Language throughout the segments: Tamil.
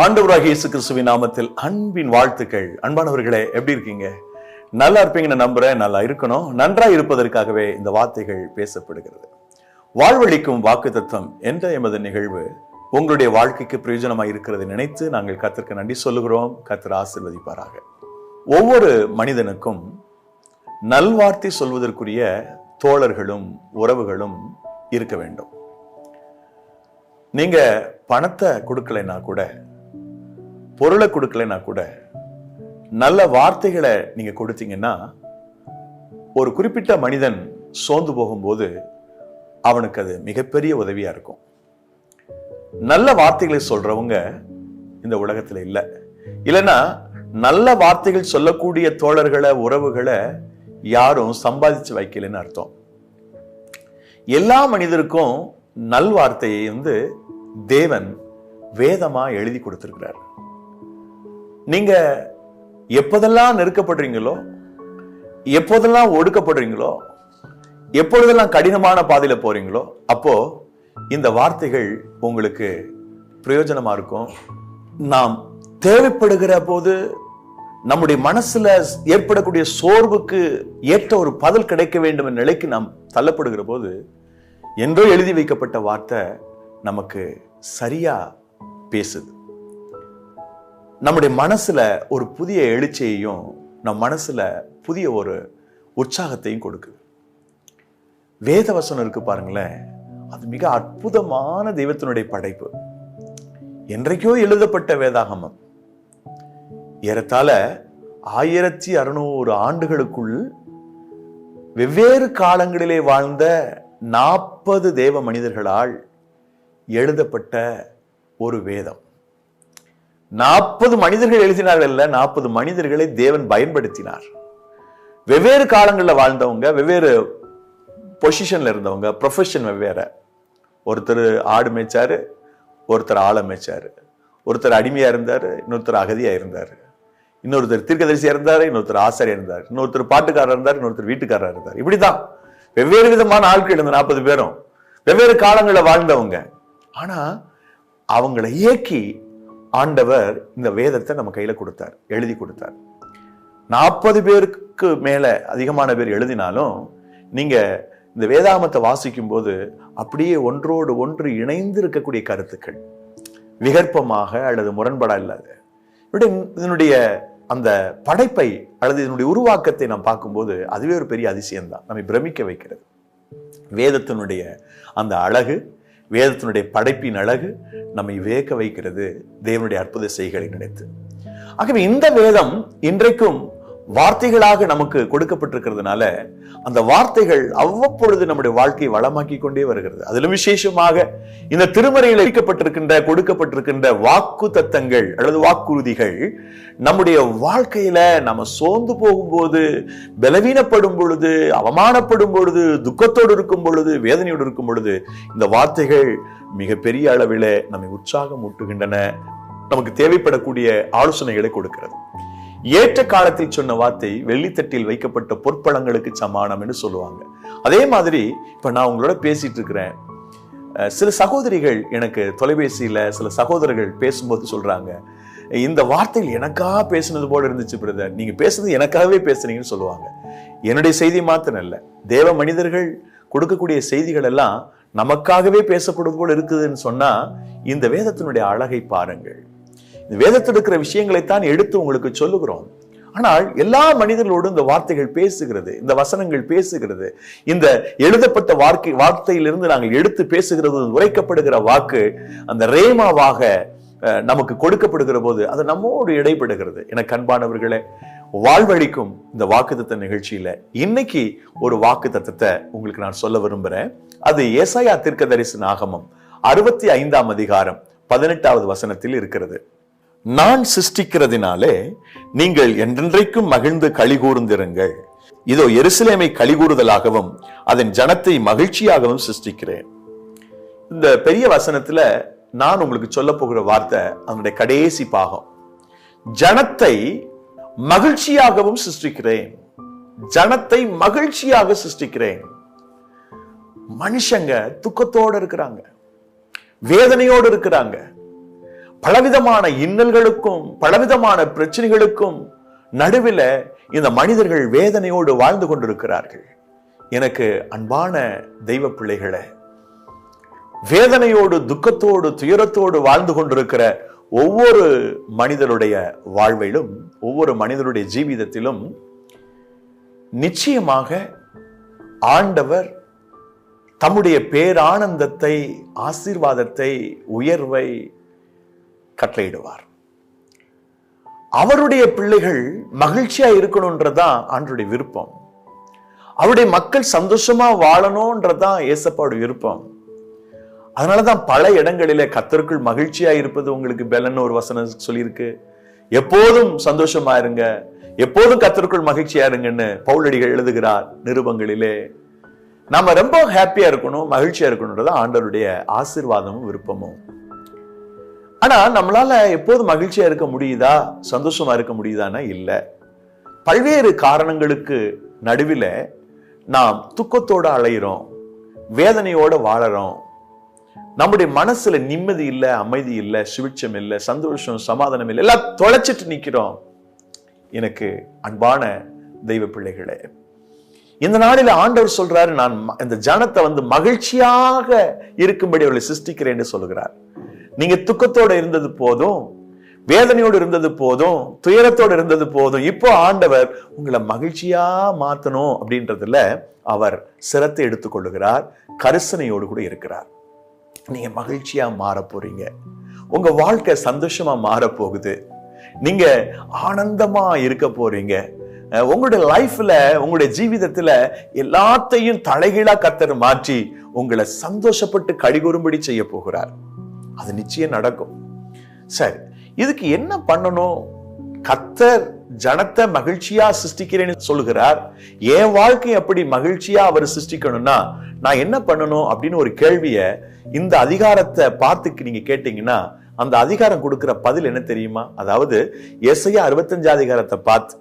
ஆண்டவராக இயேசு கிறிஸ்துவின் நாமத்தில் அன்பின் வாழ்த்துக்கள். அன்பானவர்களே எப்படி இருக்கீங்க? நல்லா இருப்பீங்கன்னு நம்புறேன். நல்லா இருக்கணும். நன்றா இருப்பதற்காகவே இந்த வார்த்தைகள் பேசப்படுகிறது. வாழ்வழிக்கும் வாக்கு தத்துவம் என்ற எமது நிகழ்வு உங்களுடைய வாழ்க்கைக்கு பிரயோஜனமாக இருக்கிறதை நினைத்து நாங்கள் கத்திற்கு நன்றி சொல்லுகிறோம். கத்திர ஆசிர்வதிப்பாராக. ஒவ்வொரு மனிதனுக்கும் நல்வார்த்தை சொல்வதற்குரிய தோழர்களும் உறவுகளும் இருக்க வேண்டும். நீங்க பணத்தை கொடுக்கலைன்னா கூட பொருளை கொடுக்கலைன்னா கூட நல்ல வார்த்தைகளை நீங்க கொடுத்தீங்கன்னா ஒரு குறிப்பிட்ட மனிதன் சோர்ந்து போகும்போது அவனுக்கு அது மிகப்பெரிய உதவியா இருக்கும். நல்ல வார்த்தைகளை சொல்றவங்க இந்த உலகத்துல இல்லை. இல்லைன்னா நல்ல வார்த்தைகள் சொல்லக்கூடிய தோழர்களை உறவுகளை யாரும் சம்பாதிச்சு வைக்கலன்னு அர்த்தம். எல்லா மனிதருக்கும் நல்வார்த்தையை வந்து தேவன் வேதமா எழுதி கொடுத்திருக்கிறார். நீங்க எப்போதெல்லாம் நெருக்கப்படுறீங்களோ எப்போதெல்லாம் ஒடுக்கப்படுறீங்களோ எப்பொழுதெல்லாம் கடினமான பாதையில போறீங்களோ அப்போ இந்த வார்த்தைகள் உங்களுக்கு பிரயோஜனமா இருக்கும். நாம் தேவைப்படுகிற போது நம்முடைய மனசுல ஏற்படக்கூடிய சோர்வுக்கு ஏற்ற ஒரு பதில் கிடைக்க வேண்டும் என்ற நிலைக்கு நாம் தள்ளப்படுகிற போது என்றோ எழுதி வைக்கப்பட்ட வார்த்தை நமக்கு சரியா பேசுது. நம்முடைய மனசுல ஒரு புதிய எழுச்சியையும் நம் மனசுல புதிய ஒரு உற்சாகத்தையும் கொடுக்குது. வேத வசனம் இருக்கு பாருங்களேன். அது மிக அற்புதமான தெய்வத்தினுடைய படைப்பு. என்றைக்கோ எழுதப்பட்ட வேதாகமம். ஏறத்தாழ ஆயிரத்தி அறுநூறு ஆண்டுகளுக்குள் வெவ்வேறு காலங்களிலே வாழ்ந்த நாற்பது தேவ மனிதர்களால் எழுதப்பட்ட ஒரு வேதம். நாற்பது மனிதர்கள் எழுதினார்கள் இல்லை நாற்பது மனிதர்களை தேவன் பயன்படுத்தினார். வெவ்வேறு காலங்களில் வாழ்ந்தவங்க வெவ்வேறு பொசிஷனில் இருந்தவங்க ப்ரொஃபஷன் வெவ்வேறு. ஒருத்தர் ஆடு மேய்ச்சாரு ஒருத்தர் ஆளை மேய்ச்சாரு. ஒருத்தர் அடிமையாக இருந்தார் இன்னொருத்தர் அகதியாக இருந்தார். இன்னொருத்தர் தீர்க்கதரிசியாக இருந்தார் இன்னொருத்தர் ஆசாரியாக இருந்தார். இன்னொருத்தர் பாட்டுக்காரர் இருந்தார் இன்னொருத்தர் வீட்டுக்காரர் இருந்தார். இப்படி தான் வெவ்வேறு விதமான ஆட்கள் இந்த நாற்பது பேரும். வெவ்வேறு காலங்களில் வாழ்ந்தவங்க. ஆனால் அவங்களை இயக்கி ஆண்டவர் இந்த வேதத்தை நம்ம கையில் கொடுத்தார் எழுதி கொடுத்தார். நாற்பது பேருக்கு மேலே அதிகமான பேர் எழுதினாலும் நீங்கள் இந்த வேதாமத்தை வாசிக்கும் போது அப்படியே ஒன்றோடு ஒன்று இணைந்து இருக்கக்கூடிய கருத்துக்கள். விகற்பமாக அல்லது முரண்பாடாக இல்லாத இப்படி இதனுடைய அந்த படைப்பை அல்லது இதனுடைய உருவாக்கத்தை நாம் பார்க்கும்போது அதுவே ஒரு பெரிய அதிசயம்தான். நம்மை பிரமிக்க வைக்கிறது. வேதத்தினுடைய அந்த அழகு வேதத்தினுடைய படைப்பின் அழகு நம்மை வேக்க வைக்கிறது. தேவனுடைய அற்புத செய்களை நினைத்து. ஆகவே இந்த வேதம் இன்றைக்கும் வார்த்தைகளாக நமக்கு கொடுக்கப்பட்டிருக்கிறதுனால அந்த வார்த்தைகள் அவ்வப்பொழுது நம்முடைய வாழ்க்கையை வளமாக்கி கொண்டே வருகிறது. அதிலும் விசேஷமாக இந்த திருமறையில் அளிக்கப்பட்டிருக்கின்ற கொடுக்கப்பட்டிருக்கின்ற வாக்கு தத்தங்கள் அல்லது வாக்குறுதிகள் நம்முடைய வாழ்க்கையில நம்ம சோர்ந்து போகும்போது பலவீனப்படும் பொழுது அவமானப்படும் பொழுது துக்கத்தோடு இருக்கும் பொழுது வேதனையோடு இருக்கும் பொழுது இந்த வார்த்தைகள் மிகப்பெரிய அளவில் நம்மை உற்சாகம் ஊட்டுகின்றன நமக்கு தேவைப்படக்கூடிய ஆலோசனைகளை கொடுக்கிறது. ஏற்ற காலத்தில் சொன்ன வார்த்தை வெள்ளித்தட்டில் வைக்கப்பட்ட பொற்பழங்களுக்கு சமானம் என்று சொல்லுவாங்க. அதே மாதிரி இப்ப நான் உங்களோட பேசிட்டு இருக்கிறேன். சில சகோதரிகள் எனக்கு தொலைபேசியில சில சகோதரர்கள் பேசும்போது சொல்றாங்க இந்த வார்த்தையில் எனக்காக பேசுனது போல இருந்துச்சு பிரதர். நீங்க பேசுனது எனக்காகவே பேசுனீங்கன்னு சொல்லுவாங்க. என்னுடைய செய்தி மாத்திரம் இல்ல. தேவ மனிதர்கள் கொடுக்கக்கூடிய செய்திகள் எல்லாம் நமக்காகவே பேசப்படுவது போல இருக்குதுன்னு சொன்னா இந்த வேதத்தினுடைய அழகை பாருங்கள். வேதத்தில் இருக்கிற விஷயங்களைத்தான் எடுத்து உங்களுக்கு சொல்லுகிறோம். ஆனால் எல்லா மனிதர்களோடும் இந்த வார்த்தைகள் பேசுகிறது இந்த வசனங்கள் பேசுகிறது இந்த எழுதப்பட்ட வார்த்தை வார்த்தையிலிருந்து நாங்கள் எடுத்து பேசுகிறது உரைக்கப்படுகிற வாக்கு அந்த ரேமாவாக நமக்கு கொடுக்கப்படுகிற போது அது நம்மோடு இடைப்படுகிறது என கண்பானவர்களே வாழ்வழிக்கும் இந்த வாக்குத்தத்த நிகழ்ச்சியில இன்னைக்கு ஒரு வாக்கு தத்தத்தை உங்களுக்கு நான் சொல்ல விரும்புறேன். அது ஏசாயா தீர்க்க தரிசன ஆகமம் அறுபத்தி ஐந்தாம் அதிகாரம் பதினெட்டாவது வசனத்தில் இருக்கிறது. நான் சிருஷ்டிக்கிறதினாலே நீங்கள் என்றென்றைக்கும் மகிழ்ந்து களிகூர்ந்திருங்கள் இதோ எருசலேமை களிகூறுதலாகவும் அதன் ஜனத்தை மகிழ்ச்சியாகவும் சிருஷ்டிக்கிறேன். இந்த பெரிய வசனத்துல நான் உங்களுக்கு சொல்ல போகிற வார்த்தை அதனுடைய கடைசி பாகம். ஜனத்தை மகிழ்ச்சியாகவும் சிருஷ்டிக்கிறேன். ஜனத்தை மகிழ்ச்சியாக சிருஷ்டிக்கிறேன். மனுஷங்க துக்கத்தோட இருக்கிறாங்க. வேதனையோடு இருக்கிறாங்க. பலவிதமான இன்னல்களுக்கும் பலவிதமான பிரச்சனைகளுக்கும் நடுவில் இந்த மனிதர்கள் வேதனையோடு வாழ்ந்து கொண்டிருக்கிறார்கள். எனக்கு அன்பான தெய்வ பிள்ளைகளை வேதனையோடு துக்கத்தோடு துயரத்தோடு வாழ்ந்து கொண்டிருக்கிற ஒவ்வொரு மனிதருடைய வாழ்விலும் ஒவ்வொரு மனிதருடைய ஜீவிதத்திலும் நிச்சயமாக ஆண்டவர் தம்முடைய பேரானந்தத்தை ஆசீர்வாதத்தை உயர்வை கட்டளையிடுவார். அவருடைய பிள்ளைகள் மகிழ்ச்சியா இருக்கணும்ன்றதான் ஆண்டுடைய விருப்பம். அவருடைய மக்கள் சந்தோஷமா வாழணும்ன்றதான் ஏசப்பாடு விருப்பம். அதனாலதான் பல இடங்களில கத்தருக்குள் மகிழ்ச்சியா இருப்பது உங்களுக்கு பெலன்னு ஒரு வசனம் சொல்லியிருக்கு. எப்போதும் சந்தோஷமா இருங்க. எப்போதும் கத்தருக்குள் மகிழ்ச்சியா இருங்கன்னு பவுலடிகள் எழுதுகிறார் நிருபங்களிலே. நாம ரொம்ப ஹாப்பியா இருக்கணும் மகிழ்ச்சியா இருக்கணும்ன்றது ஆண்டவருடைய ஆசிர்வாதமும் விருப்பமும். ஆனா நம்மளால எப்போதும் மகிழ்ச்சியா இருக்க முடியுதா சந்தோஷமா இருக்க முடியுதானா இல்லை. பல்வேறு காரணங்களுக்கு நடுவில் நாம் துக்கத்தோட அலையிறோம் வேதனையோட வாழறோம். நம்முடைய மனசுல நிம்மதி இல்லை அமைதி இல்லை சுவிட்சம் இல்லை சந்தோஷம் சமாதானம் இல்லை எல்லாம் தொலைச்சிட்டு நிற்கிறோம் எனக்கு அன்பான தெய்வ பிள்ளைகளே இந்த நாளில் ஆண்டவர் சொல்றாரு நான் இந்த ஜனத்தை வந்து மகிழ்ச்சியாக இருக்கும்படி அவர்களை சிருஷ்டிக்கிறேன்னு சொல்கிறார் நீங்க துக்கத்தோட இருந்தது போதும் வேதனையோடு இருந்தது போதும் துயரத்தோடு இருந்தது போதும். இப்போ ஆண்டவர் உங்களை மகிழ்ச்சியா மாத்தணும் அப்படின்றதுல அவர் சிரத்தை எடுத்துக்கொள்ளுகிறார் கரிசனையோடு கூட இருக்கிறார். நீங்க மகிழ்ச்சியா மாற போறீங்க. உங்க வாழ்க்கை சந்தோஷமா மாற போகுது. நீங்க ஆனந்தமா இருக்க போறீங்க. உங்களுடைய லைஃப்ல உங்களுடைய ஜீவிதத்துல எல்லாத்தையும் தலைகீழா கத்தர் மாற்றி உங்களை சந்தோஷப்பட்டு கடிகூறும்படி செய்ய போகிறார். அது நிச்சயம் நடக்கும். சரி இதுக்கு என்ன பண்ணணும்? கத்தர் ஜனத்தை மகிழ்ச்சியா சிருஷ்டிக்கிறேன்னு சொல்லுகிறார். என் வாழ்க்கை அப்படி மகிழ்ச்சியா அவர் சிருஷ்டிக்கணும்னா நான் என்ன பண்ணணும் அப்படின்னு ஒரு கேள்விய இந்த அதிகாரத்தை பார்த்துக்கு நீங்க கேட்டீங்கன்னா அந்த அதிகாரம் கொடுக்கிற பதில் என்ன தெரியுமா? அதாவது எஸ்ஐயா அறுபத்தஞ்சு அதிகாரத்தை பார்த்து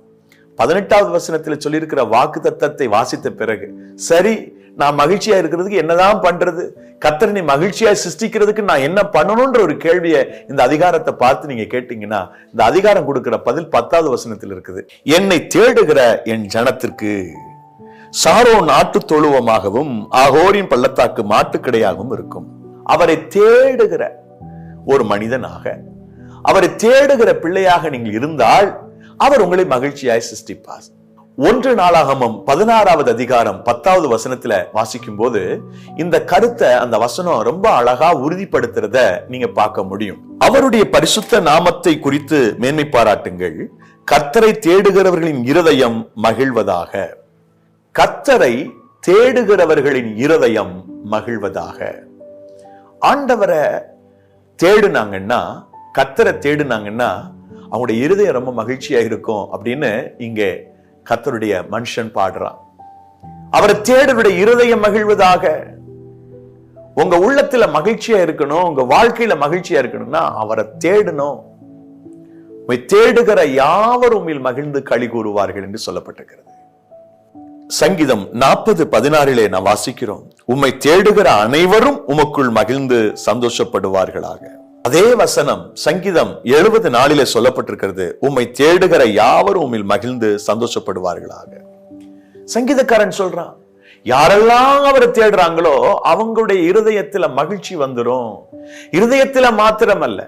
பதினெட்டாவது வசனத்தில் சொல்லியிருக்கிற வாக்கு தத்தத்தை வாசித்த பிறகு சரி நான் மகிழ்ச்சியா இருக்கிறதுக்கு என்னதான் பண்றது? கத்தரனை மகிழ்ச்சியா சிருஷ்டிக்கிறதுக்கு நான் என்ன பண்ணணும்ன்ற ஒரு கேள்வியை இந்த அதிகாரத்தை பார்த்து நீங்க கேட்டீங்கன்னா இந்த அதிகாரம் கொடுக்கிற பதில் பத்தாவது வசனத்தில் இருக்குது. என்னை தேடுகிற என் ஜனத்திற்கு சாரோ நாட்டு தொழுவமாகவும் ஆகோரின் பள்ளத்தாக்கு மாட்டுக்கடையாகவும் இருக்கும். அவரை தேடுகிற ஒரு மனிதனாக அவரை தேடுகிற பிள்ளையாக நீங்கள் இருந்தால் அவர் உங்களை மகிழ்ச்சியாய் சிருஷ்டிப்பார். ஒன்று நாளாகமம் பதினாறாவது அதிகாரம் பத்தாவது வசனத்துல வாசிக்கும் போது இந்த கருத்தை அந்த வசனம் ரொம்ப அழகா உறுதிப்படுத்துறத நீங்க பார்க்க முடியும். அவருடைய பரிசுத்த நாமத்தை குறித்து மேன்மை பாராட்டுங்கள். கத்தரை தேடுகிறவர்களின் இருதயம் மகிழ்வதாக. கத்தரை தேடுகிறவர்களின் இருதயம் மகிழ்வதாக. ஆண்டவரை தேடுனாங்கன்னா கத்தரை தேடுனாங்கன்னா அவங்களுடைய இருதயம் ரொம்ப மகிழ்ச்சியா இருக்கும் அப்படின்னு இங்கே கத்தருடைய மனுஷன் பாடுறான். அவரை தேடுடைய இருதயம் மகிழ்வதாக. உங்க உள்ளத்துல மகிழ்ச்சியா இருக்கணும் உங்க வாழ்க்கையில மகிழ்ச்சியா இருக்கணும்னா அவரை தேடணும். தேடுகிற யாவரும் உம்மில் மகிழ்ந்து களி கூறுவார்கள் என்று சொல்லப்பட்டிருக்கிறது. சங்கீதம் நாற்பது பதினாறிலே நாம் வாசிக்கிறோம். உம்மை தேடுகிற அனைவரும் உமக்குள் மகிழ்ந்து சந்தோஷப்படுவார்களாக. அதே வசனம் சங்கீதம் எழுபது நாளிலே சொல்லப்பட்டிருக்கிறது. உம்மை தேடுகிற யாவரும் உம்மில் மகிழ்ந்து சந்தோஷப்படுவார்களாக? சங்கீதக்காரன் சொல்றான் யாரெல்லாம் அவரை தேடுறாங்களோ அவங்களுடைய இருதயத்துல மகிழ்ச்சி வந்துரும். இருதயத்துல மாத்திரமல்ல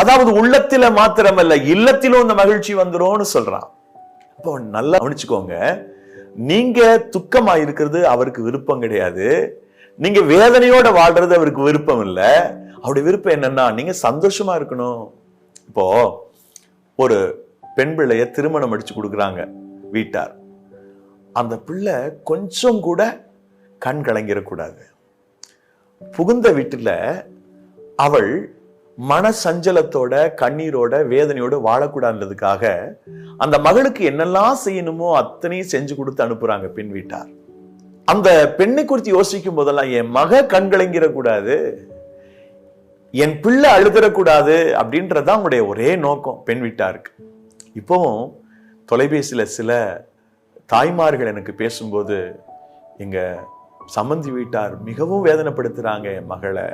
அதாவது உள்ளத்தில மாத்திரமல்ல இல்லத்திலும் இந்த மகிழ்ச்சி வந்துரும்னு சொல்றான். அப்போ நல்லா கவனிச்சுக்கோங்க நீங்க துக்கமா இருக்கிறது அவருக்கு விருப்பம் கிடையாது. நீங்க வேதனையோட வாழ்றது அவருக்கு விருப்பம் இல்ல அவருடைய விருப்பம் என்னன்னா நீங்க சந்தோஷமா இருக்கணும். இப்போ ஒரு பெண் பிள்ளைய திருமணம் அடிச்சு கொடுக்குறாங்க வீட்டார். அந்த பிள்ளை கொஞ்சம் கூட கண் கலங்கிடக்கூடாது. புகுந்த வீட்டில் அவள் மன சஞ்சலத்தோட கண்ணீரோட வேதனையோட வாழக்கூடாதுன்றதுக்காக அந்த மகளுக்கு என்னெல்லாம் செய்யணுமோ அத்தனையும் செஞ்சு கொடுத்து அனுப்புறாங்க பெண் வீட்டார். அந்த பெண்ணை குறித்து யோசிக்கும் போதெல்லாம் என் மக கண் கலங்கிடக்கூடாது. என் பிள்ளை அழுதுறக்கூடாது அப்படின்றதுதான் அவங்களுடைய ஒரே நோக்கம் பெண் வீட்டாருக்கு இப்போவும் தொலைபேசியில சில தாய்மார்கள் எனக்கு பேசும்போது எங்கள் சம்மந்தி வீட்டார் மிகவும் வேதனைப்படுத்துறாங்க என் மகளை.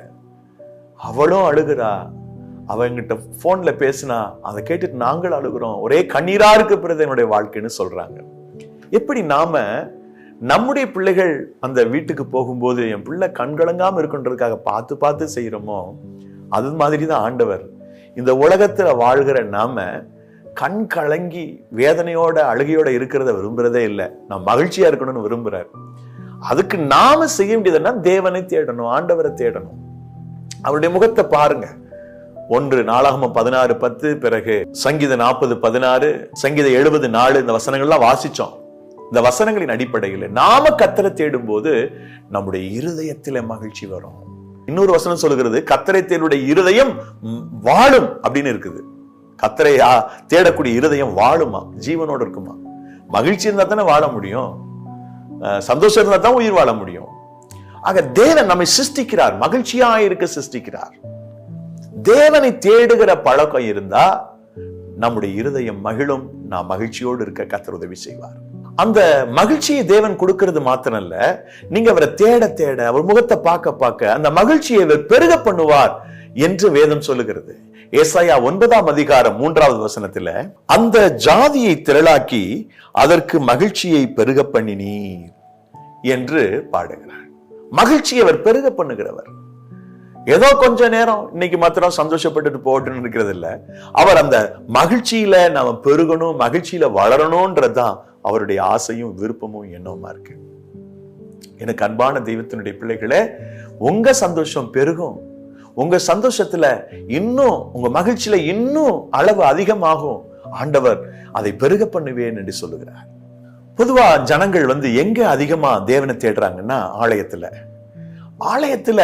அவளும் அழுகிறா. அவங்கிட்ட ஃபோனில் பேசினா அதை கேட்டுட்டு நாங்கள் அழுகிறோம். ஒரே கண்ணீராக இருக்கு பிறகு என்னுடைய வாழ்க்கைன்னு சொல்றாங்க. எப்படி நாம நம்முடைய பிள்ளைகள் அந்த வீட்டுக்கு போகும்போது என் பிள்ளை கண்கலங்காமல் இருக்குன்றதுக்காக பார்த்து பார்த்து செய்கிறோமோ அது மாதிரி தான் ஆண்டவர். இந்த உலகத்துல வாழ்கிற நாம கண் கலங்கி வேதனையோட அழுகையோட இருக்கிறத விரும்புறதே இல்லை. நான் மகிழ்ச்சியா இருக்கணும்னு விரும்புறார். அதுக்கு நாம செய்ய வேண்டியதுன்னா தேவனை தேடணும் ஆண்டவரை தேடணும். அவருடைய முகத்தை பாருங்க. ஒன்று நாளாகமம் பதினாறு பத்து பிறகு சங்கீத நாற்பது பதினாறு சங்கீத எழுபது நாலு இந்த வசனங்கள்லாம் வாசிச்சோம். இந்த வசனங்களின் அடிப்படையில் நாம கத்தரை தேடும் போது நம்முடைய இருதயத்தில மகிழ்ச்சி வரும். இன்னொரு வசனம் சொல்லுகிறது கத்தரை தேடுடைய இருதயம் வாழும் அப்படின்னு இருக்குது. கத்தரை தேடக்கூடிய இருதயம் வாழுமா? ஜீவனோட இருக்குமா? மகிழ்ச்சி இருந்தா தானே வாழ முடியும். அஹ், சந்தோஷம் இருந்தா தான் உயிர் வாழ முடியும். ஆக தேவன் நம்மை சிருஷ்டிக்கிறார் மகிழ்ச்சியா இருக்க சிருஷ்டிக்கிறார். தேவனை தேடுகிற பழக்கம் இருந்தா நம்முடைய இருதயம் மகிழும். நாம் மகிழ்ச்சியோடு இருக்க கத்தர் உதவி செய்வார். அந்த மகிழ்ச்சியை தேவன் கொடுக்கிறது மாத்திரம் இல்ல நீங்க அவரை தேட தேட அவர் முகத்தை பார்க்க பார்க்க அந்த மகிழ்ச்சியை அவர் பெருக பண்ணுவார் என்று வேதம் சொல்லுகிறது. ஏசாயா ஒன்பதாம் அதிகாரம் மூன்றாவது வசனத்துல அந்த ஜாதியை திரளாக்கி அதற்கு மகிழ்ச்சியை பெருக பண்ணினீர் என்று பாடுகிறார். மகிழ்ச்சியை அவர் பெருக பண்ணுகிறவர். ஏதோ கொஞ்ச நேரம் இன்னைக்கு மாத்திரம் சந்தோஷப்பட்டுட்டு போட்டுன்னு இருக்கிறது இல்ல. அவர் அந்த மகிழ்ச்சியில நாம பெருகணும் மகிழ்ச்சியில வளரணும்ன்றதுதான் அவருடைய ஆசையும் விருப்பமும் எண்ணமா இருக்கு? எனக்கு அன்பான தெய்வத்தினுடைய பிள்ளைகளே உங்க சந்தோஷம் பெருகும். உங்க சந்தோஷத்துல இன்னும் உங்க மகிழ்ச்சியில இன்னும் அளவு அதிகமாகும். ஆண்டவர் அதை பெருக பண்ணுவேன் என்று சொல்லுகிறார். பொதுவா ஜனங்கள் வந்து எங்க அதிகமா தேவனை தேடுறாங்கன்னா ஆலயத்துல. ஆலயத்துல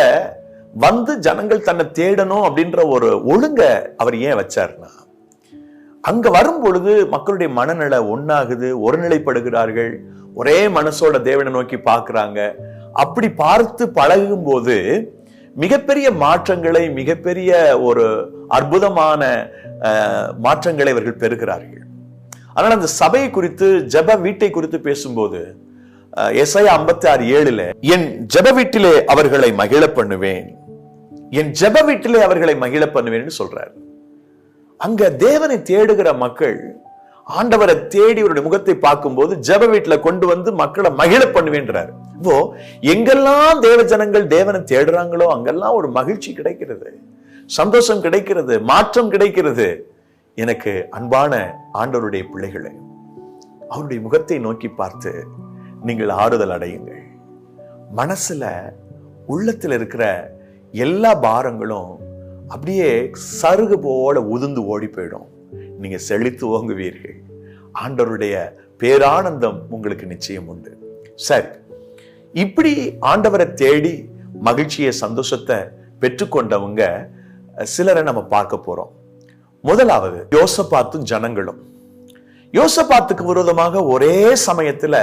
வந்து ஜனங்கள் தன்னை தேடணும் அப்படின்ற ஒரு ஒழுங்க அவர் ஏன் வச்சாருன்னா அங்க வரும் பொழுது மக்களுடைய மனநிலை ஒன்னாகுது ஒருநிலைப்படுகிறார்கள். ஒரே மனசோட தேவனை நோக்கி பார்க்குறாங்க. அப்படி பார்த்து பழகும் போது மிகப்பெரிய மாற்றங்களை மிகப்பெரிய ஒரு அற்புதமான அஹ், மாற்றங்களை இவர்கள் பெறுகிறார்கள். ஆனால் அந்த சபை குறித்து ஜெப வீட்டை குறித்து பேசும்போது எஸ்ஐ ஐம்பத்தி ஆறு ஏழுல என் ஜெப வீட்டிலே அவர்களை மகிழ பண்ணுவேன். என் ஜெப வீட்டிலே அவர்களை மகிழ பண்ணுவேன் சொல்றாரு. அங்க தேவனை தேடுகிற மக்கள் ஆண்டவரை தேடி அவருடைய முகத்தை பார்க்கும்போது ஜெப வீட்டுல கொண்டு வந்து மக்களை மகிழ பண்ணுவேன்றார். இப்போ எங்கெல்லாம் தேவ ஜனங்கள் தேவனை தேடுறாங்களோ அங்கெல்லாம் ஒரு மகிழ்ச்சி கிடைக்கிறது. சந்தோஷம் கிடைக்கிறது மாற்றம் கிடைக்கிறது. எனக்கு அன்பான ஆண்டவருடைய பிள்ளைகளை அவருடைய முகத்தை நோக்கி பார்த்து நீங்கள் ஆறுதல் அடையுங்கள். மனசுல உள்ளத்தில் இருக்கிற எல்லா பாரங்களும் அப்படியே சருகு போல உதிர்ந்து ஓடி போயிடும். நீங்க செழித்து ஓங்குவீர்கள். ஆண்டவருடைய பேரானந்தம் உங்களுக்கு நிச்சயம் உண்டு. சரி இப்படி ஆண்டவரை தேடி மகிழ்ச்சியை சந்தோஷத்தை பெற்றுக்கொண்டவங்க சிலரை நம்ம பார்க்க போறோம். முதலாவது யோசப்பாத்தும் ஜனங்களும். யோசப்பாத்துக்கு விரோதமாக ஒரே சமயத்துல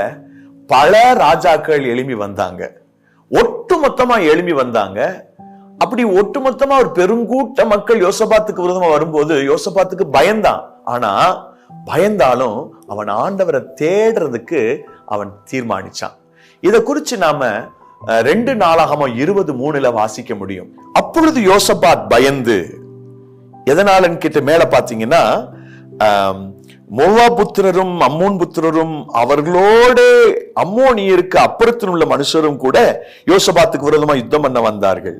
பல ராஜாக்கள் எழும்பி வந்தாங்க. ஒட்டுமொத்தமா எழும்பி வந்தாங்க. அப்படி ஒட்டுமொத்தமா ஒரு பெருங்கூட்ட மக்கள் யோசபாத்துக்கு விரோதமா வரும்போது யோசபாத்துக்கு பயந்தான். ஆனா பயந்தாலும் அவன் ஆண்டவரை தேடுறதுக்கு அவன் தீர்மானிச்சான். இதை குறிச்சு நாம ரெண்டு நாளாகமோ இருபது மூணுல வாசிக்க முடியும். அப்பொழுது யோசபாத் பயந்து எதனாலன்னு கிட்ட மேல பாத்தீங்கன்னா மோவா புத்திரரும் அம்மோன் புத்திரரும் அவர்களோடு அம்மோனியருக்கு அப்புறத்தில் உள்ள மனுஷரும் கூட யோசபாத்துக்கு விரோதமா யுத்தம் பண்ண வந்தார்கள்.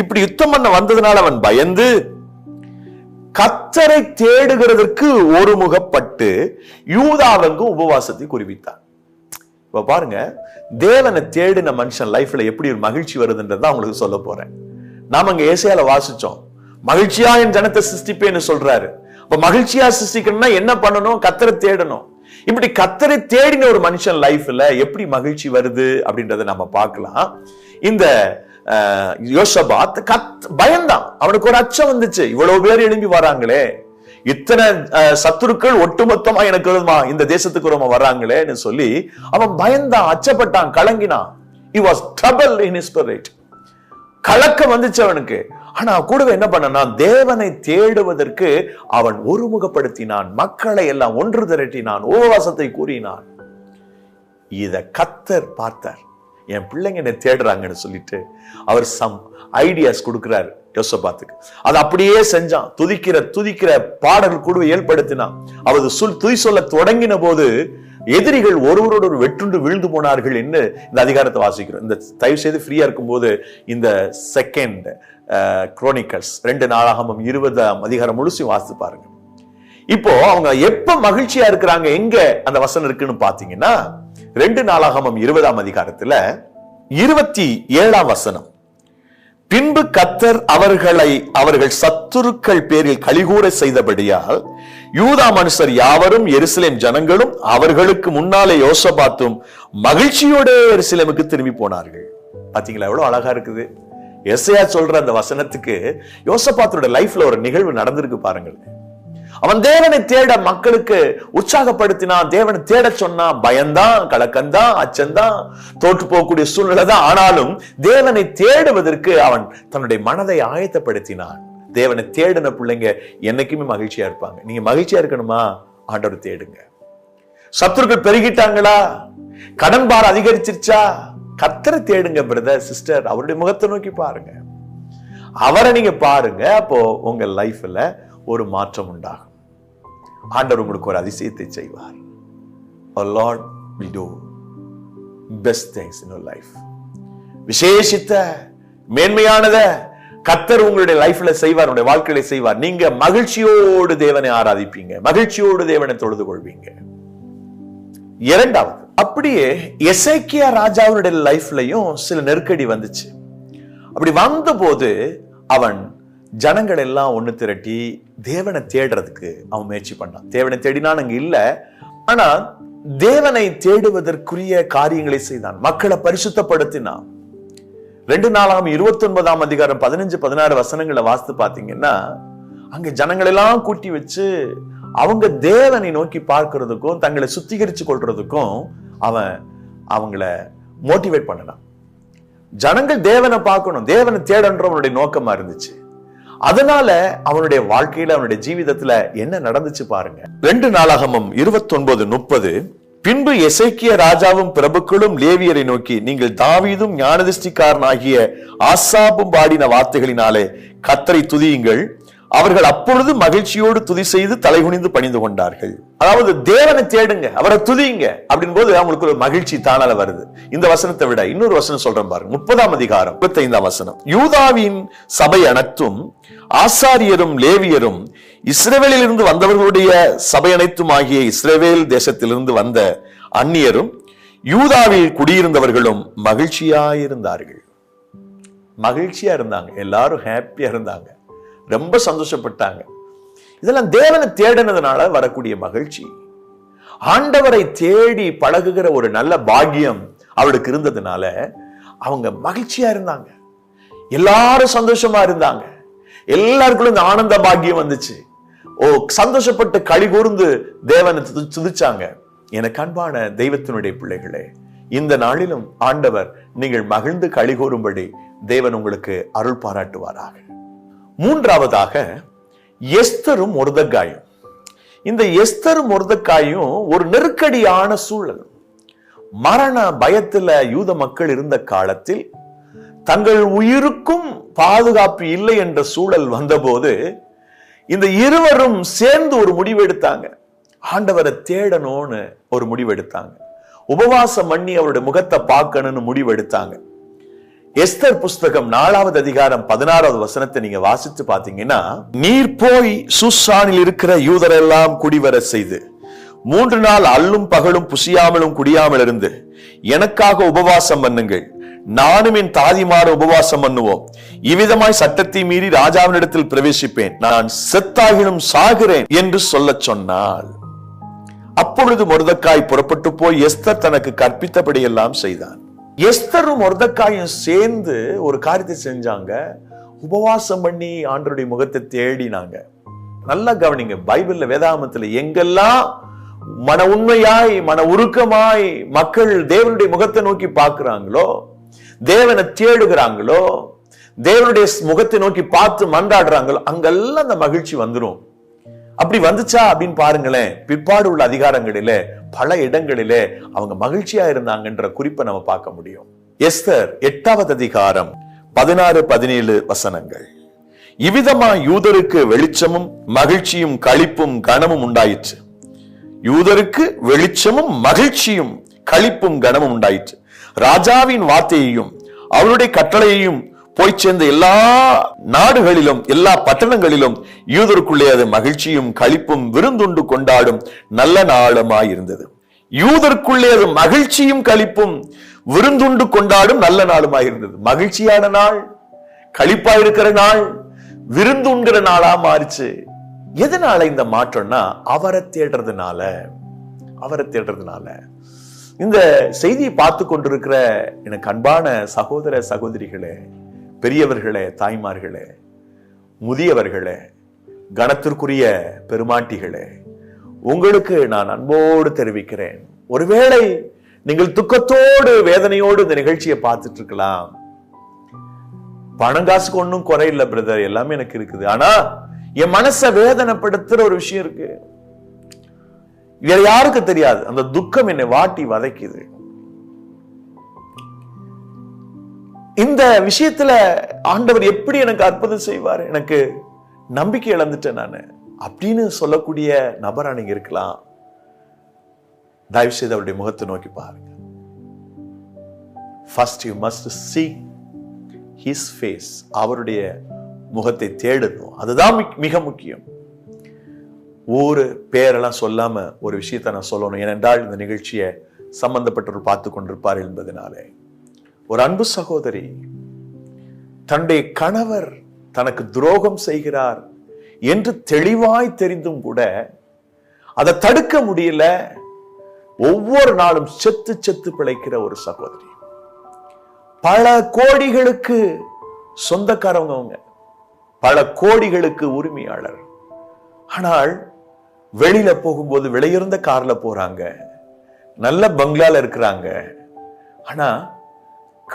இப்படி யுத்தம் பண்ண வந்ததுனால அவன் பயந்து கத்தரை தேடுகிறதற்கு ஒருமுகப்பட்டு யூதாவங்கு உபவாசத்தை குறிவித்தான். இப்போ பாருங்க தேவனை தேடின மனுஷன் லைஃப்ல எப்படி ஒரு மகிழ்ச்சி வருதுன்றதான் உங்களுக்கு சொல்ல போறேன். நாம அங்க ஏசியால வாசிச்சோம். மகிழ்ச்சியா என் ஜனத்தை சிருஷ்டிப்பேன்னு சொல்றாரு. இப்போ மகிழ்ச்சியா சிருஷ்டிக்கணும்னா என்ன பண்ணணும்? கத்தரை தேடணும். இப்படி கத்தரை தேடின ஒரு மனுஷன் லைஃப்ல எப்படி மகிழ்ச்சி வருது அப்படின்றத நம்ம பார்க்கலாம். இந்த யோசபாத் கத் பயந்தான். அவனுக்கு ஒரு அச்சம் வந்துச்சு. இவ்வளவு பேர் எழும்பி வராங்களே. இத்தனை சத்துருக்கள் ஒட்டுமொத்தமா எனக்கு விரோதமா இந்த தேசத்துக்கு விரோதமா வர்றாங்களேன்னு சொல்லி அவன் பயந்தான் அச்சப்பட்டான் கலங்கினான். He was trouble in his கலக்கம் வந்துச்சு அவனுக்கு. ஆனா கூடவே என்ன பண்ணனா தேவனை தேடுவதற்கு அவன் ஒருமுகப்படுத்தினான். மக்களை எல்லாம் ஒன்று திரட்டினான். உபவாசத்தை கூறினான். இத கத்தர் பார்த்தார். என் பிள்ளைங்க என்னை தேடுறாங்கன்னு சொல்லிட்டு அவர் சம் ஐடியாஸ் கொடுக்கிறார் யோசபாத்துக்கு. அது அப்படியே செஞ்சான். துதிக்கிற துதிக்கிற பாடல் குழுவை ஏற்படுத்தினான். அவர் சொல் துதி சொல்ல தொடங்கின போது எதிரிகள் ஒருவரோடு ஒரு வெற்றுண்டு விழுந்து போனார்கள் என்று இந்த அதிகாரத்தை வாசிக்கிறோம். இந்த தயவு செய்து ஃப்ரீயா இருக்கும்போது இந்த செகண்ட் குரோனிக்கல்ஸ் uh, ரெண்டு நாளாகமும் இருபதாம் அதிகாரம் முழுசையும் வாசித்து பாருங்க. இப்போ அவங்க எப்ப மகிழ்ச்சியா இருக்கிறாங்க? எங்க அந்த வசனம் இருக்குன்னு பாத்தீங்கன்னா ரெண்டு நாளாகமம் இருபதாம் அதிகாரத்துல இருபத்தி ஏழாம் வசனம். பின்பு கத்தர் அவர்களை அவர்கள் சத்துருக்கள் பேரில் கலிகூற செய்தபடியால் யூதா மனுஷர் யாவரும் எருசலேம் ஜனங்களும் அவர்களுக்கு முன்னாலே யோசபாத்தும் மகிழ்ச்சியோட எருசலேமுக்கு திரும்பி போனார்கள். பாத்தீங்களா? எவ்வளவு அழகா இருக்குது. எஸ்ஐயா சொல்ற அந்த வசனத்துக்கு யோசபாத்தோட லைஃப்ல ஒரு நிகழ்வு நடந்திருக்கு பாருங்கள். அவன் தேவனை தேட மக்களுக்கு உற்சாகப்படுத்தினான். தேவனை தேட சொன்னா பயம்தான் கலக்கம்தான் அச்சம்தான் தோற்று போகக்கூடிய சூழ்நிலை தான். ஆனாலும் தேவனை தேடுவதற்கு அவன் தன்னுடைய மனதை ஆயத்தப்படுத்தினான். தேவனை தேடின பிள்ளைங்க என்னைக்குமே மகிழ்ச்சியா இருப்பாங்க. நீங்க மகிழ்ச்சியா இருக்கணுமா? ஆண்டவர் தேடுங்க. சத்துருக்கள் பெருகிட்டாங்களா? கடன் பாரம் அதிகரிச்சிருச்சா? கத்தரை தேடுங்க பிரதர் சிஸ்டர் அவருடைய முகத்தை நோக்கி பாருங்க. அவரை நீங்க பாருங்க. அப்போ உங்க லைஃப்ல ஒரு மாற்றம் உண்டாகும். ஆண்டவர் உங்களுக்கு ஒரு அதிசயத்தை செய்வார். Lord will do best things in life விசேஷித்த மேன்மையானத கத்தர் உங்களுடைய லைஃப்ல செய்வார் உங்களுடைய வாழ்க்கையில செய்வார். நீங்க மகிழ்ச்சியோடு தேவனை ஆராதிப்பீங்க. மகிழ்ச்சியோடு தேவனை தொழுது கொள்வீங்க. இரண்டாவது அப்படியே எசைக்கியா ராஜாவுடைய லைஃப்லயும் சில நெருக்கடி வந்துச்சு. அப்படி வந்தபோது அவன் ஜனங்கள் எல்லாம் ஒண்ணு திரட்டி தேவனை தேடுறதுக்கு அவன் முயற்சி பண்ணான் தேவனை தேடினான் அங்கே இல்ல. ஆனா தேவனை தேடுவதற்குரிய காரியங்களை செய்தான். மக்களை பரிசுத்தப்படுத்தினான். ரெண்டு நாளாம் இருபத்தி ஒன்பதாம் அதிகாரம் பதினஞ்சு பதினாறு வசனங்களை வாசித்து பார்த்தீங்கன்னா அங்க ஜனங்கள் எல்லாம் கூட்டி வச்சு அவங்க தேவனை நோக்கி பார்க்கறதுக்கும் தங்களை சுத்திகரிச்சு கொள்றதுக்கும் அவன் அவங்கள மோட்டிவேட் பண்ணனான். ஜனங்கள் தேவனை பார்க்கணும். தேவனை தேடன்ற அவனுடைய நோக்கமா இருந்துச்சு. அதனால அவனுடைய வாழ்க்கையில அவனுடைய ஜீவிதத்துல என்ன நடந்துச்சு பாருங்க. ரெண்டு நாளாகமும் இருபத்தி ஒன்பது முப்பது பின்பு எசைக்கிய ராஜாவும் பிரபுக்களும் லேவியரை நோக்கி நீங்கள் தாவீதும் ஞானதிஷ்டிக்காரனாகிய ஆசாப்பும் பாடின வார்த்தைகளினாலே கத்தரை துதியுங்கள். அவர்கள் அப்பொழுது மகிழ்ச்சியோடு துதி செய்து தலைகுனிந்து பணிந்து கொண்டார்கள். அதாவது தேவனை தேடுங்க அவரை துதிங்க அப்படின் போது அவங்களுக்கு ஒரு மகிழ்ச்சி தானால வருது. இந்த வசனத்தை விட இன்னொரு வசனம் சொல்றேன் பாருங்க. முப்பதாம் அதிகாரம் முப்பத்தைந்தாம் வசனம். யூதாவின் சபை அனைத்தும் ஆசாரியரும் லேவியரும் இஸ்ரேவேலிலிருந்து வந்தவர்களுடைய சபை அனைத்தும் ஆகிய இஸ்ரேவேல் தேசத்திலிருந்து வந்த அந்நியரும் யூதாவில் குடியிருந்தவர்களும் மகிழ்ச்சியாயிருந்தார்கள். மகிழ்ச்சியா இருந்தாங்க. எல்லாரும் ஹாப்பியா இருந்தாங்க. ரொம்ப சந்தோஷப்பட்டாங்க. இதெல்லாம் தேவனை தேடினதுனால வரக்கூடிய மகிழ்ச்சி. ஆண்டவரை தேடி பழகுகிற ஒரு நல்ல பாக்கியம் அவளுக்கு இருந்ததுனால அவங்க மகிழ்ச்சியா இருந்தாங்க. எல்லாரும் சந்தோஷமா இருந்தாங்க. எல்லாருக்குள்ள இந்த ஆனந்த பாக்கியம் வந்துச்சு. ஓ சந்தோஷப்பட்டு களி கூர்ந்து தேவனை துதி- துதிச்சாங்க. எனக்கு அன்பான தெய்வத்தினுடைய பிள்ளைகளே இந்த நாளிலும் ஆண்டவர் நீங்கள் மகிழ்ந்து களி கூறும்படி தேவன் உங்களுக்கு அருள் பாராட்டுவாராக. மூன்றாவதாக எஸ்தரும் முருதக்காயும். இந்த எஸ்தரும் முருதக்காயும் ஒரு நெருக்கடியான சூழல். மரண பயத்தில் யூத மக்கள் இருந்த காலத்தில் தங்கள் உயிருக்கும் பாதுகாப்பு இல்லை என்ற சூழல் வந்தபோது இந்த இருவரும் சேர்ந்து ஒரு முடிவு எடுத்தாங்க. ஆண்டவரை தேடணும்னு ஒரு முடிவெடுத்தாங்க உபவாசம் பண்ணி அவருடைய முகத்தை பார்க்கணும்னு முடிவெடுத்தாங்க எஸ்தர் புஸ்தகம் நாலாவது அதிகாரம் பதினாறாவது வசனத்தை நீங்க வாசித்து பாத்தீங்கன்னா நீர் போய் சுசானில் இருக்கிற யூதரெல்லாம் குடிவர செய்து மூன்று நாள் அல்லும் பகலும் புசியாமலும் குடியாமல் இருந்து எனக்காக உபவாசம் பண்ணுங்கள். நானும் என் தாதிமார உபவாசம் பண்ணுவோம். இவ்விதமாய் சட்டத்தை மீறி ராஜாவினிடத்தில் பிரவேசிப்பேன். நான் செத்தாகினும் சாகிறேன் என்று சொல்லச் சொன்னாள். அப்பொழுது முருதக்காய் புறப்பட்டு போய் எஸ்தர் தனக்கு கற்பித்தபடி எல்லாம் செய்தான். எஸ்தரும் மொர்தக்காயும் சேர்ந்து ஒரு காரியத்தை செஞ்சாங்க. உபவாசம் பண்ணி ஆண்டருடைய முகத்தை தேடினாங்க. நல்லா கவனிங்க பைபிள்ல வேதாமத்தில் எங்கெல்லாம் மன உண்மையாய் மன உருக்கமாய் மக்கள் தேவனுடைய முகத்தை நோக்கி பார்க்கிறாங்களோ தேவனை தேடுகிறாங்களோ தேவனுடைய முகத்தை நோக்கி பார்த்து மன்றாடுறாங்களோ அங்கெல்லாம் அந்த மகிழ்ச்சி வந்துரும். அப்படி வந்துச்சா அப்படின்னு பாருங்களேன். பிற்பாடு உள்ள அதிகாரங்களிலே பல இடங்களிலே அவங்க மகிழ்ச்சியா இருந்தாங்கன்ற குறிப்பை நம்ம பார்க்க முடியும். எஸ்தர் எட்டாவது அதிகாரம் பதினாறு பதினேழு வசனங்கள். இவ்விதமா யூதருக்கு வெளிச்சமும் மகிழ்ச்சியும் களிப்பும் கனமும் உண்டாயிற்று. யூதருக்கு வெளிச்சமும் மகிழ்ச்சியும் களிப்பும் கனமும் உண்டாயிற்று. ராஜாவின் வார்த்தையையும் அவருடைய கட்டளையையும் போய் சேர்ந்த எல்லா நாடுகளிலும் எல்லா பட்டணங்களிலும் யூதருக்குள்ளே அது மகிழ்ச்சியும் களிப்பும் விருந்துண்டு கொண்டாடும் நல்ல நாளுமாயிருந்தது யூதருக்குள்ளே அது மகிழ்ச்சியும் களிப்பும் விருந்துண்டு கொண்டாடும் நல்ல நாளுமாயிருந்தது மகிழ்ச்சியான நாள் களிப்பா இருக்கிற நாள் விருந்துண்கிற நாளா மாறிச்சு. எதனால இந்த மாற்றம்னா அவரை தேடுறதுனால அவரை தேடுறதுனால. இந்த செய்தியை பார்த்து கொண்டிருக்கிற எனக்கு அன்பான சகோதர சகோதரிகளே பெரியவர்களே தாய்மார்களே முதியவர்களே கணத்திற்குரிய பெருமாட்டிகளே உங்களுக்கு நான் அன்போடு தெரிவிக்கிறேன். ஒருவேளை நீங்கள் துக்கத்தோடு வேதனையோடு இந்த நிகழ்ச்சியை பார்த்துட்டு இருக்கலாம் பணம் காசுக்கு ஒன்றும் குறையில்லை பிரதர் எல்லாமே எனக்கு இருக்குது. ஆனா என் மனசை வேதனைப்படுத்துற ஒரு விஷயம் இருக்கு. வேற யாருக்கு தெரியாது. அந்த துக்கம் என்னை வாட்டி வதைக்குது. இந்த விஷயத்துல ஆண்டவர் எப்படி எனக்கு அற்புதம் செய்வார்? எனக்கு நம்பிக்கை இழந்துட்டேன் நான். அப்படின்னு சொல்லக்கூடிய நபரா நீங்க இருக்கலாம். தயவு செய்து அவருடைய முகத்தை நோக்கி பாருங்க. First you must see his face அவருடைய முகத்தை தேடணும். அதுதான் மிக்- மிக முக்கியம். ஒரு பேரெல்லாம் சொல்லாம ஒரு விஷயத்தை நான் சொல்லணும். ஏனென்றால் இந்த நிகழ்ச்சியை சம்பந்தப்பட்டவர் பார்த்து கொண்டிருப்பார் என்பதனாலே. ஒரு அன்பு சகோதரி தன்னுடைய கணவர் தனக்கு துரோகம் செய்கிறார் என்று தெளிவாய் தெரிந்தும் கூட அதை தடுக்க முடியல. ஒவ்வொரு நாளும் செத்து செத்து பிழைக்கிற ஒரு சகோதரி. பல கோடிகளுக்கு சொந்தக்காரவங்க அவங்க. பல கோடிகளுக்கு உரிமையாளர். ஆனால் வெளியில போகும்போது விலையுறந்த கார்ல போறாங்க. நல்ல பங்களால இருக்கிறாங்க. ஆனா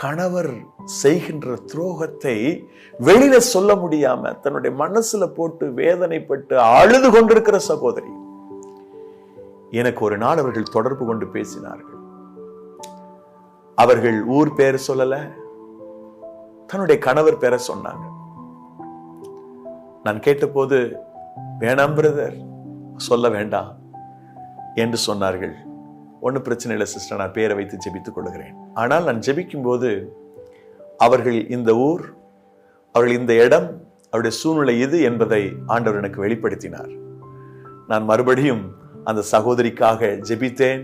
கணவர் செய்கின்ற துரோகத்தை வெளியில சொல்ல முடியாம தன்னுடைய மனசுல போட்டு வேதனைப்பட்டு அழுது கொண்டிருக்கிற சகோதரி. எனக்கு ஒரு நாள் அவர்கள் தொடர்பு கொண்டு பேசினார்கள். அவர்கள் ஊர் பேர் சொல்லல. தன்னுடைய கணவர் பேரை சொன்னாங்க. நான் கேட்டபோது வேணாம் பிரதர் சொல்ல வேண்டாம் என்று சொன்னார்கள். ஒன்றும் பிரச்சனை இல்லை சிஸ்டர் நான் பேரை வைத்து ஜெபித்துக் கொள்கிறேன். ஆனால் நான் ஜெபிக்கும்போது அவர்கள் இந்த ஊர் அவர்கள் இந்த இடம் அவருடைய சூழ்நிலை இது என்பதை ஆண்டவர் எனக்கு வெளிப்படுத்தினார். நான் மறுபடியும் அந்த சகோதரிக்காக ஜெபித்தேன்.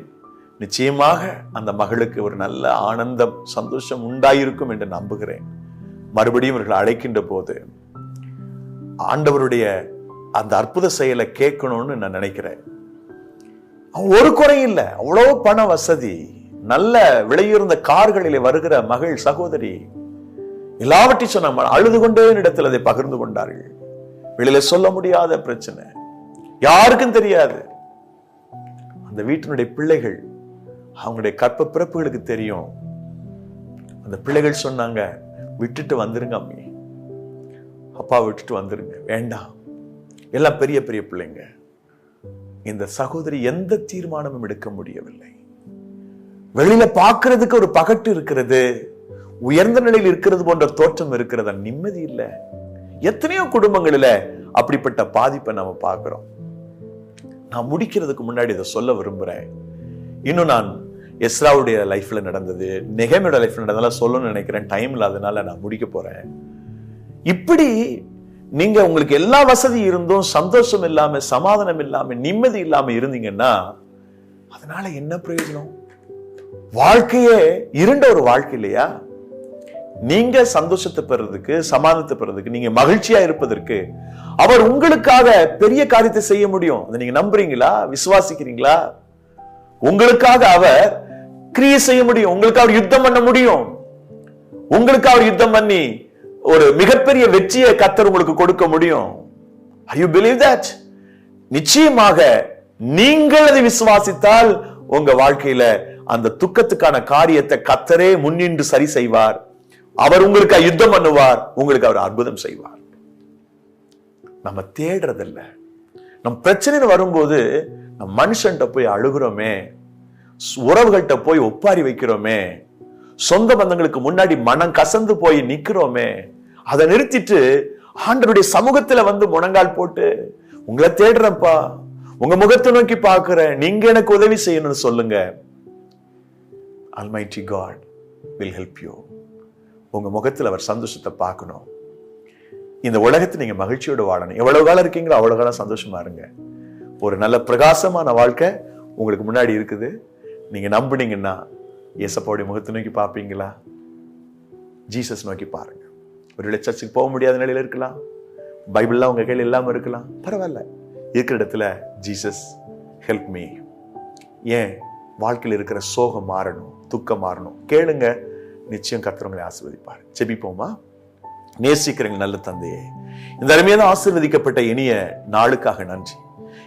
நிச்சயமாக அந்த மகளுக்கு ஒரு நல்ல ஆனந்தம் சந்தோஷம் உண்டாயிருக்கும் என்று நம்புகிறேன். மறுபடியும் இவர்கள் அழைக்கின்ற போது ஆண்டவருடைய அந்த அற்புத செயலை கேட்கணும்னு நான் நினைக்கிறேன். ஒரு குறையும் இல்லை. அவ்வளவு பண வசதி. நல்ல விலையுறந்த கார்களிலே வருகிற மகள் சகோதரி எல்லாவற்றையும் சொன்ன அழுது கொண்டே இடத்தில் அதை பகிர்ந்து கொண்டார்கள். வெளியில சொல்ல முடியாத பிரச்சனை. யாருக்கும் தெரியாது. அந்த வீட்டினுடைய பிள்ளைகள் அவங்களுடைய கற்ப பிறப்புகளுக்கு தெரியும். அந்த பிள்ளைகள் சொன்னாங்க விட்டுட்டு வந்துருங்க அம்மி. அப்பா விட்டுட்டு வந்துருங்க. வேண்டாம். எல்லாம் பெரிய பெரிய பிள்ளைங்க. இந்த சகோதரி எந்த தீர்மானமும் எடுக்க முடியவில்லை. வெளியில பார்க்கறதுக்கு ஒரு பகட்டு இருக்கிறது உயர்ந்த நிலையில் இருக்கிறது போன்ற தோற்றம் இருக்கிறது நிம்மதி இல்லை. எத்தனையோ குடும்பங்களில அப்படிப்பட்ட பாதிப்பை நம்ம பார்க்கிறோம். நான் முடிக்கிறதுக்கு முன்னாடி இதை சொல்ல விரும்புறேன். இன்னும் நான் எஸ்ராவுடைய லைஃப்ல நடந்தது நெகமையோட லைஃப்ல நடந்ததெல்லாம் சொல்லணும்னு நினைக்கிறேன். டைம் இல்லாதனால நான் முடிக்க போறேன். இப்படி நீங்க உங்களுக்கு எல்லா வசதி இருந்தும் சந்தோஷம் இல்லாம சமாதானம் இல்லாம நிம்மதி இல்லாம இருந்தீங்கன்னா அதனால என்ன பிரயோஜனம்? வாழ்க்கையே இருண்ட ஒரு வாழ்க்கை இல்லையா? நீங்க சந்தோஷத்தை பெறதுக்கு சமாதானத்தை பெறதுக்கு நீங்க மகிழ்ச்சியா இருப்பதற்கு அவர் உங்களுக்காக பெரிய காரியத்தை செய்ய முடியும். அதை நீங்க நம்புறீங்களா? விசுவாசிக்கிறீங்களா? உங்களுக்காக அவர் கிரியை செய்ய முடியும். உங்களுக்கு அவர் யுத்தம் பண்ண முடியும். உங்களுக்கு அவர் யுத்தம் பண்ணி ஒரு மிகப்பெரிய வெற்றியை கத்தர் உங்களுக்கு கொடுக்க முடியும். யூ பிலீவ் தட் நிச்சயமாக நீங்கள் அதை விசுவாசித்தால் உங்க வாழ்க்கையில அந்த துக்கத்துக்கான காரியத்தை கத்தரே முன்னின்று சரி செய்வார். அவர் உங்களுக்கு யுத்தம் பண்ணுவார் உங்களுக்கு அவர் அற்புதம் செய்வார். நம்ம தேடுறதில்ல. நம் பிரச்சனைன்னு வரும்போது நம் மனுஷன்கிட்ட போய் அழுகிறோமே உறவுகள்கிட்ட போய் ஒப்பாரி வைக்கிறோமே சொந்த பந்தங்களுக்கு முன்னாடி மனம் கசந்து போய் நிக்கிறோமே அதை நிறுத்திட்டு ஆண்டருடைய சமூகத்துல வந்து முழங்கால் போட்டு உங்களை தேடுறேன்ப்பா. உங்க முகத்தை நோக்கி பார்க்கிறேன். நீங்க எனக்கு உதவி செய்யணும்னு சொல்லுங்க. Almighty God will help you உங்க முகத்தில் அவர் சந்தோஷத்தை பார்க்கணும். இந்த உலகத்தை நீங்க மகிழ்ச்சியோடு வாழணும். எவ்வளவு காலம் இருக்கீங்களோ அவ்வளவு காலம் சந்தோஷமா இருங்க. ஒரு நல்ல பிரகாசமான வாழ்க்கை உங்களுக்கு முன்னாடி இருக்குது. நீங்க நம்புனீங்கன்னா இயேசப்பாவுடைய முகத்தை நோக்கி பார்ப்பீங்களா? ஜீசஸ் நோக்கி பாருங்க. ஒருவேளை சர்ச்சுக்கு போக முடியாத நிலையில் இருக்கலாம். பைபிள்லாம் உங்கள் கையில் இல்லாமல் இருக்கலாம். பரவாயில்ல. இருக்கிற இடத்துல ஜீசஸ் ஹெல்ப் மீ ஏன்? வாழ்க்கையில் இருக்கிற சோகம் மாறணும் துக்கம் மாறணும். கேளுங்க. நிச்சயம் கத்துறவங்களை ஆசிர்வதிப்பார். செபிப்போமா நேசிக்கிறங்க நல்ல தந்தையே. இந்த அருமையான ஆசீர்வதிக்கப்பட்ட இனிய நாளுக்காக நன்றி.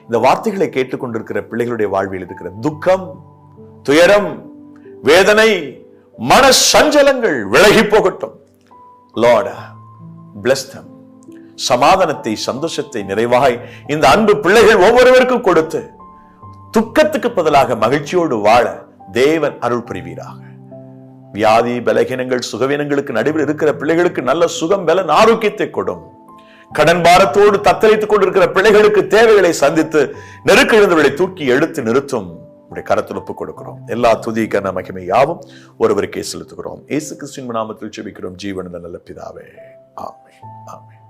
இந்த வார்த்தைகளை கேட்டுக்கொண்டிருக்கிற பிள்ளைகளுடைய வாழ்வில் இருக்கிற துக்கம் துயரம் வேதனை மன சஞ்சலங்கள் விலகி போகட்டும். லார்ட் பிளஸ் தம் சமாதானத்தை சந்தோஷத்தை நிறைவாய் இந்த அன்பு பிள்ளைகள் ஒவ்வொருவருக்கும் கொடுத்து துக்கத்துக்கு பதிலாக மகிழ்ச்சியோடு வாழ தேவன் அருள் புரிவீராக. வியாதி பலகீனங்கள் சுகவீனங்களுக்கு நடுவில் இருக்கிற பிள்ளைகளுக்கு நல்ல சுகம் பலன் ஆரோக்கியத்தை கொடும். கடன் பாரத்தோடு தத்தளித்துக் கொண்டிருக்கிற பிள்ளைகளுக்கு தேவைகளை சந்தித்து நெருக்கிழந்தவர்களை தூக்கி எடுத்து நிறுத்தும். உடைய கரத்தில் ஒப்புக் கொடுக்கிறோம் எல்லா துதிக்கான மகிமை யாவும் ஒருவருக்கே செலுத்துகிறோம். இயேசு கிறிஸ்டின் நாமத்தில் ஜெபிக்கிறோம். ஜீவன நல்ல பிதாவே. ஆமென். ஆமென்.